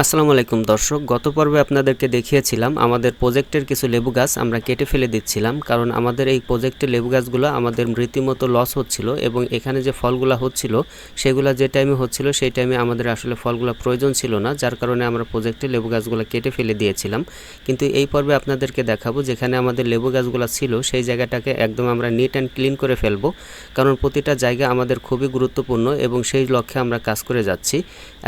আসসালামু আলাইকুম দর্শক, গত পর্বে আপনাদেরকে দেখিয়েছিলাম আমাদের প্রজেক্টের কিছু লেবু গাছ আমরা কেটে ফেলে দিচ্ছিলাম কারণ আমাদের এই প্রজেক্টের লেবু গাছগুলো আমাদের রীতিমতো লস হচ্ছিল এবং এখানে যে ফলগুলো হচ্ছিল, সেগুলো যে টাইমে হচ্ছিল সেই টাইমে আমাদের আসলে ফলগুলো প্রয়োজন ছিল না, যার কারণে আমরা প্রজেক্টে লেবু গাছগুলো কেটে ফেলে দিয়েছিলাম। কিন্তু এই পর্বে আপনাদেরকে দেখাবো যেখানে আমাদের লেবু গাছগুলো ছিল, সেই জায়গাটাকে একদম আমরা নিট অ্যান্ড ক্লিন করে ফেলব কারণ প্রতিটা জায়গা আমাদের খুবই গুরুত্বপূর্ণ এবং সেই লক্ষ্যে আমরা কাজ করে যাচ্ছি।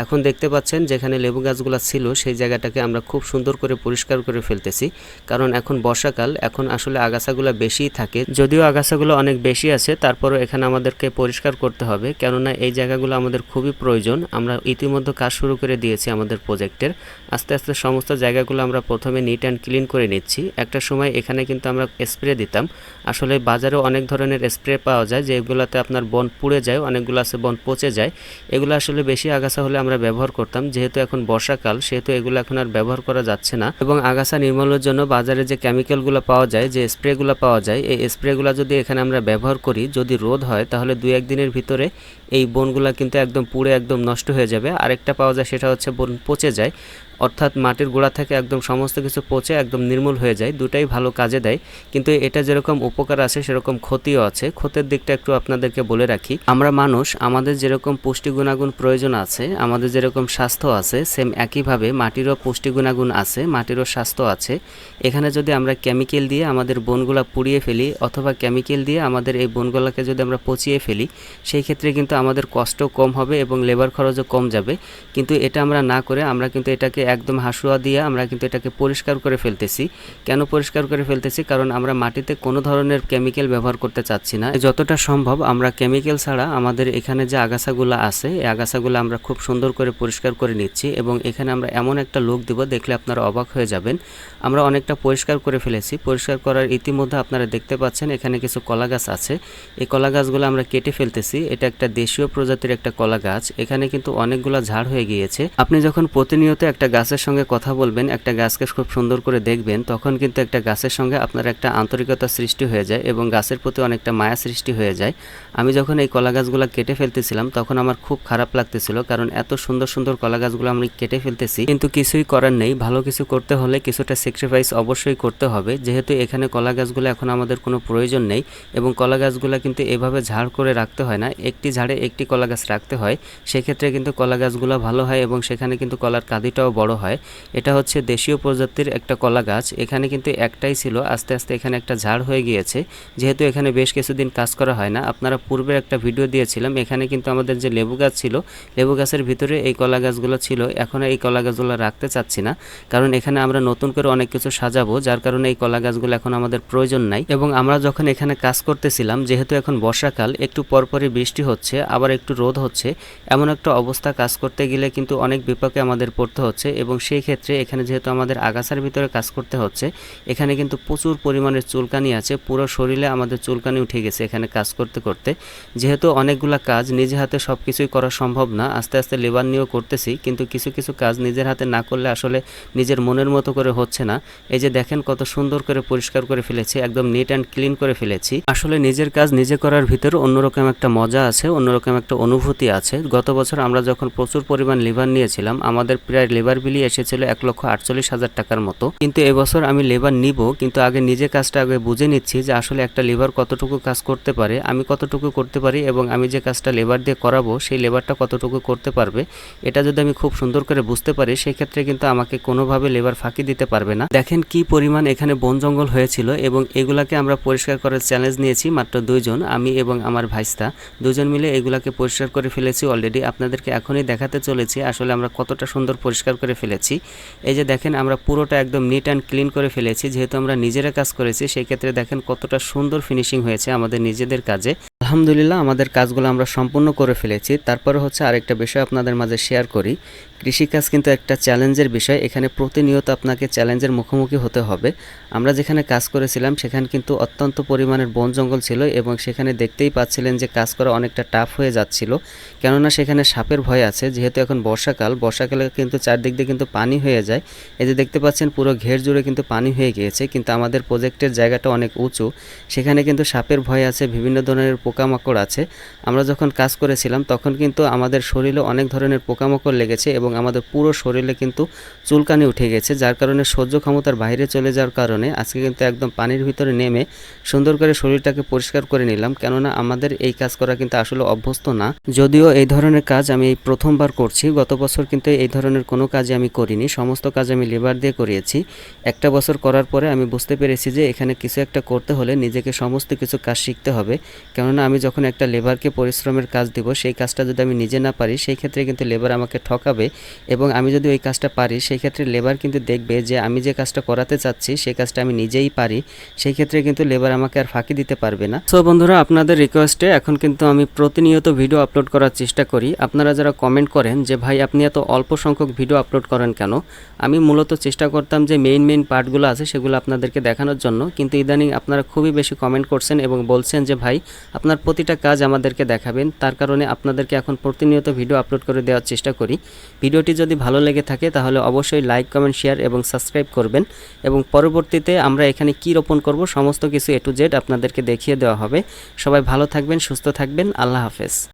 এখন দেখতে পাচ্ছেন যেখানে লেবু গাছগুলো ছিল, সেই জায়গাটাকে আমরা খুব সুন্দর করে পরিষ্কার করে ফেলতেছি। কারণ এখন বর্ষাকাল, এখন আসলে আগাছাগুলো বেশিই থাকে। যদিও আগাছাগুলো অনেক বেশি আছে, তারপরও এখানে আমাদেরকে পরিষ্কার করতে হবে। কেননা এই জায়গাগুলো আমাদের খুবই প্রয়োজন। আমরা ইতিমধ্যে কাজ শুরু করে দিয়েছি আমাদের প্রজেক্টের। আস্তে আস্তে সমস্ত জায়গাগুলো আমরা প্রথমে নিট অ্যান্ড ক্লিন করে নিচ্ছি। একটা সময় এখানে কিন্তু আমরা স্প্রে দিতাম। আসলে বাজারে অনেক ধরনের স্প্রে পাওয়া যায়, যেগুলোতে আপনার বন পুড়ে যায়, অনেকগুলো আছে বন পচে যায়। এগুলো আসলে বেশি আগাছা হলে আমরা ব্যবহার করতাম। যেহেতু এখন বর্ষাকাল, সেহেতু এগুলো এখন আর ব্যবহার করা যাচ্ছে না। এবং আগাছা নির্মূলের জন্য বাজারে যে কেমিক্যালগুলো পাওয়া যায়, যে স্প্রেগুলো পাওয়া যায়, এই স্প্রেগুলো যদি এখানে আমরা ব্যবহার করি, যদি রোদ হয়, তাহলে দু একদিনের ভিতরে এই বনগুলো কিন্তু একদম পুড়ে একদম নষ্ট হয়ে যাবে। আরেকটা পাওয়া যায়, সেটা হচ্ছে বন পচে যায়। অর্থাৎ মাটির গোড়া থেকে একদম সমস্ত কিছু পচে একদম নির্মূল হয়ে যায়, দুটাই ভালো কাজে দেয়। কিন্তু এটা যেরকম উপকার আছে, সেরকম ক্ষতিও আছে। ক্ষতির দিকটা একটু আপনাদেরকে বলে রাখি। আমরা মানুষ, আমাদের যেরকম পুষ্টি গুণাগুণ প্রয়োজন আছে, আমাদের যেরকম স্বাস্থ্য আছে সেম একইভাবে মাটিরও পুষ্টি গুণাগুণ আছে, মাটিরও স্বাস্থ্য আছে। এখানে যদি আমরা কেমিক্যাল দিয়ে আমাদের বনগুলা পুড়িয়ে ফেলি অথবা কেমিক্যাল দিয়ে আমাদের এই বনগুলাকে যদি আমরা পচিয়ে ফেলি, সেই ক্ষেত্রে কিন্তু আমাদের কষ্ট কম হবে এবং লেবার খরচও কম যাবে। কিন্তু এটা আমরা না করে আমরা কিন্তু এটাকে একদম হাসুয়া দিয়ে আমরা কিন্তু এটাকে পরিষ্কার করে ফেলতেছি। কেন পরিষ্কার করে ফেলতেছি? কারণ আমরা মাটিতে কোনো ধরনের কেমিক্যাল ব্যবহার করতে চাচ্ছি না। যতটা সম্ভব আমরা কেমিক্যাল ছাড়া আমাদের এখানে যে আগাছাগুলো আছে, এই আগাছাগুলো আমরা খুব সুন্দর করে পরিষ্কার করে নিচ্ছি এবং এখানে আমরা এমন একটা লোক দিব, দেখলে আপনারা অবাক হয়ে যাবেন। আমরা অনেকটা পরিষ্কার করে ফেলেছি। পরিষ্কার করার ইতিমধ্যে আপনারা দেখতে পাচ্ছেন এখানে কিছু কলা গাছ আছে। এই কলা গাছগুলো আমরা কেটে ফেলতেছি। এটা একটা দেশীয় প্রজাতির একটা কলা গাছ। এখানে কিন্তু অনেকগুলো ঝাড় হয়ে গিয়েছে। আপনি যখন প্রতিনিয়ত একটা গাছের সঙ্গে কথা বলবেন, একটা গাছকে খুব সুন্দর করে দেখবেন, তখন কিন্তু একটা গাছের সঙ্গে আপনার একটা আন্তরিকতা সৃষ্টি হয়ে যায় এবং গাছের প্রতি অনেকটা মায়া সৃষ্টি হয়ে যায়। আমি যখন এই কলা গাছগুলো কেটে ফেলতেছিলাম, তখন আমার খুব খারাপ লাগতেছিল, কারণ এত সুন্দর সুন্দর কলা গাছগুলো আমি কেটে ফেলতেছি। কিন্তু কিছুই করার নেই, ভালো কিছু করতে হলে কিছুটা স্যাক্রিফাইস অবশ্যই করতে হবে। যেহেতু এখানে কলা গাছগুলো এখন আমাদের কোনো প্রয়োজন নেই এবং কলা গাছগুলো কিন্তু এভাবে ঝাড় করে রাখতে হয় না। একটি ঝাড়ে একটি কলা গাছ রাখতে হয়, সেক্ষেত্রে কিন্তু কলা গাছগুলো ভালো হয় এবং সেখানে কিন্তু কলার কাঁদিটাও বড় হয়। এটা হচ্ছে দেশীয় প্রজাতির একটা কলা গাছ। এখানে কিন্তু একটাই ছিল, আস্তে আস্তে এখানে একটা ঝাড় হয়ে গিয়েছে। যেহেতু এখানে বেশ কিছুদিন কাজ করা হয় না, আপনারা পূর্বে একটা ভিডিও দিয়েছিলাম, এখানে কিন্তু আমাদের যে লেবু গাছ ছিল, লেবু গাছের ভিতরে এই কলা গাছগুলো ছিল। এখন এই কলা গাছগুলো রাখতে চাচ্ছি না, কারণ এখানে আমরা নতুন করে অনেক কিছু সাজাবো, যার কারণে এই কলা গাছগুলো এখন আমাদের প্রয়োজন নাই। এবং আমরা যখন এখানে কাজ করতেছিলাম, যেহেতু এখন বর্ষাকাল, একটু পরপরই বৃষ্টি হচ্ছে, আবার একটু রোদ হচ্ছে, এমন একটা অবস্থা কাজ করতে গেলে কিন্তু অনেক বিপাকে আমাদের পড়তে হচ্ছে। এবং সেই ক্ষেত্রে এখানে যেহেতু আমাদের আগাছার ভিতরে কাজ করতে হচ্ছে, এখানে কিন্তু প্রচুর পরিমাণের চুলকানি আছে। পুরো শরীরে আমাদের চুলকানি উঠে গেছে এখানে কাজ করতে করতে। যেহেতু অনেকগুলা কাজ নিজে হাতে সব কিছুই করা সম্ভব না, আস্তে আস্তে লেবার নিয়েও করতেছি, কিন্তু কিছু কিছু কাজ নিজের হাতে না করলে আসলে নিজের মনের মতো করে হচ্ছে না। এই যে দেখেন কত সুন্দর করে পরিষ্কার করে ফেলেছি, একদম নিট অ্যান্ড ক্লিন করে ফেলেছি। আসলে নিজের কাজ নিজে করার ভিতরে অন্যরকম একটা মজা আছে, অন্যরকম একটা অনুভূতি আছে। গত বছর আমরা যখন প্রচুর পরিমাণ লিভার নিয়েছিলাম, আমাদের প্রায় লেবার বিলি এসেছিল এক লক্ষ আটচল্লিশ হাজার টাকার মতো। কিন্তু এবছর আমি লেবার নিব, কিন্তু আগে নিজে কাজটা আগে বুঝে নিচ্ছি যে আসলে একটা লেবার কতটুকু কাজ করতে পারে, আমি কতটুকু করতে পারি এবং আমি যে কাজটা লেবার দিয়ে করাবো, সেই লেবারটা কতটুকু করতে পারবে, এটা যদি আমি খুব সুন্দর করে বুঝতে পারি সেই ক্ষেত্রে কিন্তু আমাকে কোনোভাবে লেবার ফাঁকি দিতে পারবে না। দেখেন কি পরিমাণ এখানে বন জঙ্গল হয়েছিল এবং এগুলাকে আমরা পরিষ্কার করার চ্যালেঞ্জ নিয়েছি মাত্র দুইজন, আমি এবং আমার ভাইস্তা। দুজন মিলে এগুলাকে পরিষ্কার করে ফেলেছি অলরেডি আপনাদেরকে এখনই দেখাতে চলেছি আসলে আমরা কতটা সুন্দর পরিষ্কার করে ফেলেছি। এই যে দেখেন, আমরা পুরোটা একদম নিট অ্যান্ড ক্লিন করে ফেলেছি। যেহেতু আমরা নিজেরা কাজ করেছি সেই ক্ষেত্রে দেখেন কতটা সুন্দর ফিনিশিং হয়েছে আমাদের নিজেদের কাজে। আলহামদুলিল্লাহ, আমাদের কাজগুলো আমরা সম্পূর্ণ করে ফেলেছি। তারপরে হচ্ছে আরেকটা বিষয় আপনাদের মাঝে শেয়ার করি। কৃষিকাজ কিন্তু একটা চ্যালেঞ্জের বিষয়। এখানে প্রতিনিয়ত আপনাকে চ্যালেঞ্জের মুখোমুখি হতে হবে। আমরা যেখানে কাজ করেছিলাম, সেখানে কিন্তু অত্যন্ত পরিমাণের বন জঙ্গল ছিল এবং সেখানে দেখতেই পাচ্ছিলেন যে কাজ করা অনেকটা টাফ হয়ে যাচ্ছিল। কেননা সেখানে সাপের ভয় আছে, যেহেতু এখন বর্ষাকাল, বর্ষাকালে কিন্তু চারদিক দিয়ে কিন্তু পানি হয়ে যায়। এই যে দেখতে পাচ্ছেন পুরো ঘের জুড়ে কিন্তু পানি হয়ে গিয়েছে, কিন্তু আমাদের প্রজেক্টের জায়গাটা অনেক উঁচু। সেখানে কিন্তু সাপের ভয় আছে, বিভিন্ন ধরনের পোকামাকড় আছে। আমরা যখন কাজ করেছিলাম, তখন কিন্তু আমাদের শরীরে অনেক ধরনের পোকামাকড় লেগেছে এবং এবং আমাদের পুরো শরীরে কিন্তু চুলকানি উঠে গেছে, যার কারণে সহ্য ক্ষমতার বাইরে চলে যাওয়ার কারণে আজকে কিন্তু একদম পানির ভিতরে নেমে সুন্দর করে শরীরটাকে পরিষ্কার করে নিলাম। কেননা আমাদের এই কাজ করা কিন্তু আসলে অভ্যস্ত না। যদিও এই ধরনের কাজ আমি এই প্রথমবার করছি, গত বছর কিন্তু এই ধরনের কোনো কাজই আমি করিনি। সমস্ত কাজ আমি লেবার দিয়ে করিয়েছি। একটা বছর করার পরে আমি বুঝতে পেরেছি যে এখানে কিছু একটা করতে হলে নিজেকে সমস্ত কিছু কাজ শিখতে হবে। কেননা আমি যখন একটা লেবারকে পরিশ্রমের কাজ দিব, সেই কাজটা যদি আমি নিজে না পারি, সেই ক্ষেত্রে কিন্তু লেবার আমাকে ঠকাবে। এবং আমি যদি ওই কাজটা পারি সেই ক্ষেত্রে লেবার কিন্তু দেখবে যে আমি যে কাজটা করাতে চাচ্ছি সেই কাজটা আমি নিজেই পারি সেই ক্ষেত্রে কিন্তু লেবার আমাকে আর ফাঁকি দিতে পারবে না। সো বন্ধুরা, আপনাদের রিকোয়েস্টে এখন কিন্তু আমি প্রতিনিয়ত ভিডিও আপলোড করার চেষ্টা করি। আপনারা যারা কমেন্ট করেন যে, ভাই, আপনি এত অল্প সংখ্যক ভিডিও আপলোড করেন কেন? আমি মূলত চেষ্টা করতাম যে মেইন মেইন পার্টগুলো আছে, সেগুলো আপনাদেরকে দেখানোর জন্য। কিন্তু ইদানিং আপনারা খুবই বেশি কমেন্ট করছেন এবং বলছেন যে, ভাই, আপনার প্রতিটা কাজ আমাদেরকে দেখাবেন। তার কারণে আপনাদেরকে এখন প্রতিনিয়ত ভিডিও আপলোড করে দেওয়ার চেষ্টা করি। ভিডিওটি যদি ভালো লেগে থাকে, তাহলে অবশ্যই লাইক, কমেন্ট, শেয়ার এবং সাবস্ক্রাইব করবেন। এবং পরবর্তীতে আমরা এখানে কি রোপণ করব, সমস্ত কিছু এ টু জেড আপনাদেরকে দেখিয়ে দেওয়া হবে। সবাই ভালো থাকবেন, সুস্থ থাকবেন। আল্লাহ হাফেজ।